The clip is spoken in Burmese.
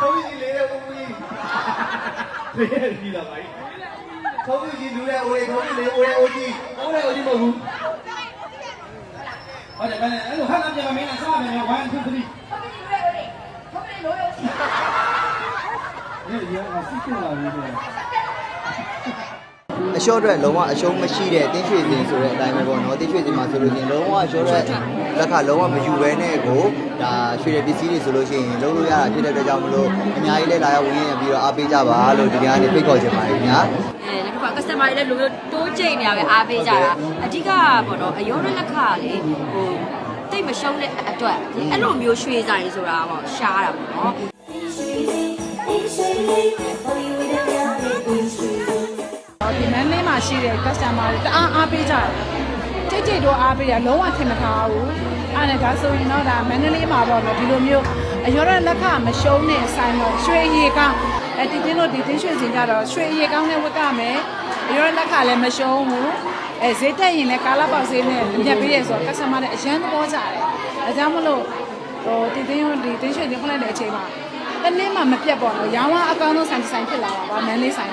သုံးကြီးလေးတဲ့ဦးကြီးလေးရဲ့ကြီးလာပါကြီးသုံးကြီးလူတဲ့ဦးလေးသုံးကြီးလေးဦးရဲ့ဦးကြီးဦးရဲ့ဦးကြီးမဟုတ်ဘူးဟုတ်တယ်ဗျာအဲ့လိုဟာလာပြန်မင်းလားစားမယ်1 2 3သုံးကြီးလူတဲ့ဦးလေးသုံးကြီးလို့ရဦးကြီးရဲ့ရအောင်စစ်ကြလာပြီဆိုတော့ အလျှော့အတွက်လုံးဝအရှုံးမရှိတဲ့တင်းရွှေစင်ဆိုတဲ့အတိုင်းပဲပေါ့နော်တင်းရွှေစင်မှာဆိုလို့ရှိရင်လုံးဝအလျှော့တဲ့လက်ခလုံးဝမယူဘဲနဲ့ကိုဒါရွှေတဲ့ပစ္စည်းတွေဆိုလို့ရှိရင်လုံးလို့ရတာဖြစ်တဲ့အတွက်ကြောင့်မလို့အများကြီးလဲလာရောက်ဝင်ရပြီးတော့အားပေးကြပါလို့ဒီနေ့ကနေဖိတ်ခေါ်ချင်ပါတယ်ခင်ဗျာအဲနောက်တစ်ခါ customer တွေလည်းလိုလိုတိုးချိန်နေရပဲအားပေးကြတာအဓိကပေါ့နော်အယောရလက်ခကလေဟိုတိတ်မရှုံးတဲ့အတွက်အဲ့လိုမျိုးရွှေဆိုင်ဆိုတာပေါ့ရှားတာပေါ့နော် ရှိတဲ့ customer တွေတအားအားပေးကြတယ်တိတ်တိတ်တော့အားပေးတယ်လုံးဝထင်မထားဘူးအဲ့ဒါဒါဆိုရင်တော့ဒါမန္တလေးမှာပေါ့နော်ဒီလိုမျိုးအရောရလက်ခမရှုံးတဲ့ဆိုင်တော့ရွှေရီကောင်းအဲတီတင်းတို့ဒီတင်းရွှေစင်ကြတော့ရွှေရီကောင်းနဲ့ဝတ်ကမယ်အရောရလက်ခလည်းမရှုံးဘူးအဲဈေးတက်ရင်လည်းကာလာပေါက်ဈေးနဲ့ညက်ပေးရဆိုတော့ customer တွေအရန်သဘောကျတယ်ဒါကြောင့်မလို့ဟိုတီတင်းတို့ဒီတင်းရွှေစင်ဖွင့်လိုက်တဲ့အချိန်မှာတနေ့မှမပြတ်ပေါ့နော်ရောင်းဝအကောင်းဆုံးဆိုင်တစ်ဆိုင်ဖြစ်လာတာပါမန်းလေးဆိုင်